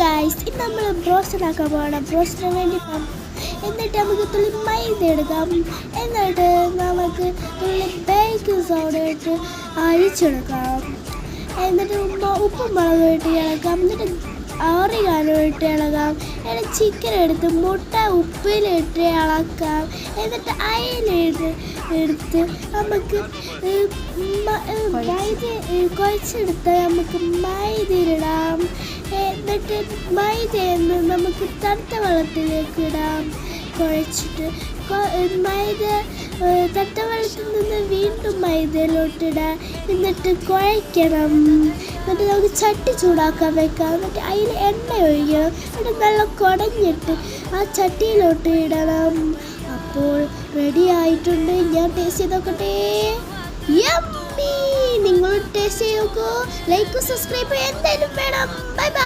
Guys ഇത് നമ്മൾ broasted ആക്കാൻ പോകണം ബ്രോസ്റ്ററിന് വേണ്ടി എന്നിട്ട് നമുക്ക് തുള്ളി മൈദ എടുക്കാം. എന്നിട്ട് നമുക്ക് തുള്ളി ബേക്കിംഗ് സോഡ ഇട്ട് അരിച്ചെടുക്കാം. എന്നിട്ട് ഉപ്പും മുളകും ഇട്ട് ഇളക്കാം. എന്നിട്ട് ഓറിഗാനോ ഇട്ട് ഇളകാം എന്നിട്ട് ചിക്കൻ എടുത്ത് മുട്ട ഉപ്പിലിട്ട് ഇളക്കാം. എന്നിട്ട് അയിലിട്ട് എടുത്ത് നമുക്ക് മൈദ കുഴച്ചെടുത്ത് നമുക്ക് മൈദയിലിടാം എന്നിട്ട് മൈദയെന്ന് നമുക്ക് തട്ട വെള്ളത്തിലേക്ക് ഇടാം. കുഴച്ചിട്ട് മൈദ തട്ടവെള്ളത്തിൽ നിന്ന് വീണ്ടും മൈദയിലോട്ടിടാം എന്നിട്ട് കുഴയ്ക്കണം. എന്നിട്ട് നമുക്ക് ചട്ടി ചൂടാക്കാൻ വെക്കാം. എന്നിട്ട് അതിൽ എണ്ണ ഒഴിക്കണം. എന്നിട്ട് നല്ല കുടഞ്ഞിട്ട് ആ ചട്ടിയിലോട്ട് ഇടണം. അപ്പോൾ റെഡി ആയിട്ടുണ്ട്. ഞാൻ ടേസ്റ്റ് ചെയ്ത് നോക്കട്ടെ നിങ്ങൾ ടേസ്റ്റ് ചെയ്ത് നോക്കൂ ലൈക്ക് സബ്സ്ക്രൈബ് എന്തായാലും വേണം. Bye bye